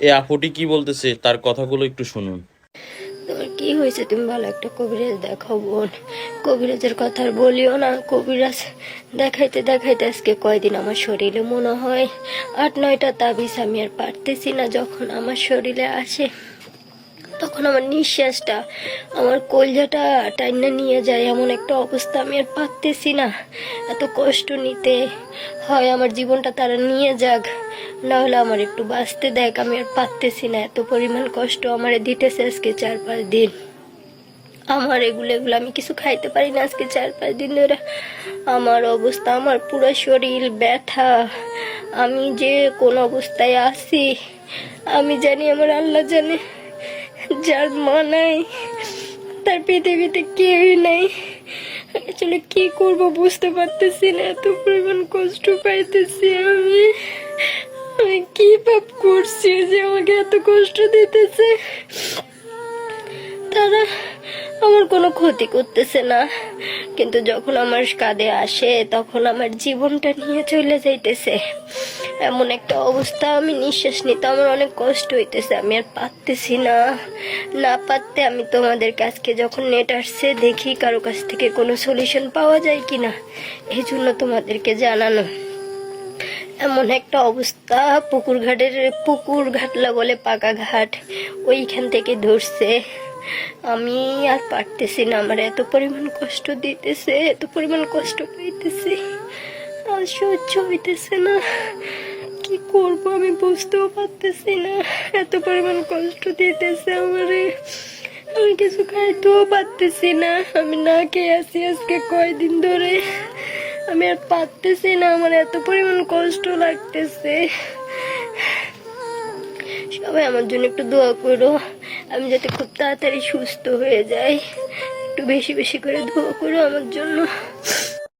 এই আপুটি কি বলতেছে? তার কথাগুলো একটু শুনুন। তোমার কি হয়েছে? তুমি ভালো একটা কবিরাজ দেখাও বোন। কবিরাজের কথা আর বলিও না। কবিরাজ দেখাইতে দেখাইতে আজকে কয়দিন আমার শরীরে মনে হয় আট, নয়টা তাবিজ আমি আর পারতেছি না। যখন আমার শরীরে আসে, তখন আমার নিঃশ্বাসটা, আমার কলজাটা টাইনা নিয়ে যায়। এমন একটা অবস্থা আমি আর পারতেছি না। এত কষ্ট নিতে হয়। আমার জীবনটা তারা নিয়ে যাক। না হলে আমার একটু বাঁচতে দেখ, আমি আর পারতেছি না। এত পরিমাণ কষ্ট আমারে দিতেছে আজকে চার পাঁচ দিন। আমার এগুলো এগুলো আমি কিছু খাইতে পারি না আজকে চার পাঁচ দিন ধরে। আমার অবস্থা, আমার পুরো শরীর ব্যথা। আমি যে কোন অবস্থায় আছি, আমি জানি আমার আল্লাহ জানে। যার মা নাই, তার পৃথিবীতে কেউই নাই। আসলে কি করব বুঝতে পারতেছি না, এত পরিমাণ কষ্ট পাইতেছি আমি। আমি কি পাপ করছি যে আমাকে এত কষ্ট দিতেছে? তারা আমার কোনো ক্ষতি করতেছে না। কিন্তু যখন আমার কাঁধে আসে, তখন আমার জীবনটা নিয়ে চলে যাইতেছে। এমন একটা অবস্থা আমি নিঃশ্বাস নিতে আমার অনেক কষ্ট হইতেছে। আমি আর পারতেছি না। না পারতে আমি তোমাদের কাছকে যখন নেট আসছে, দেখি কারও কাছ থেকে কোনো সলিউশন পাওয়া যায় কিনা। এই জন্য তোমাদেরকে জানানো। এমন একটা অবস্থা। পুকুর ঘাটের, পুকুর ঘাটলা বলে পাকা ঘাট। ওইখান থেকে ধরছে। আমি আর পারতেছি না, আমার এত পরিমাণ কষ্ট দিতেছে, এত পরিমাণ কষ্ট পাইতেছি। আর সহ্য হইতেছে না। কি করব আমি বুঝতেও পারতেছি না। এত পরিমাণ কষ্ট দিতেছে আমারে। আমি কিছু খাইতেও পারতেছি না। আমি না খেয়ে আছি আজকে কয়দিন ধরে। আমি আর পারতেছি না, আমার এত পরিমাণ কষ্ট লাগতেছে। সবাই আমার জন্য একটু দোয়া করো, আমি যাতে খুব তাড়াতাড়ি সুস্থ হয়ে যাই। একটু বেশি বেশি করে দোয়া করো আমার জন্য।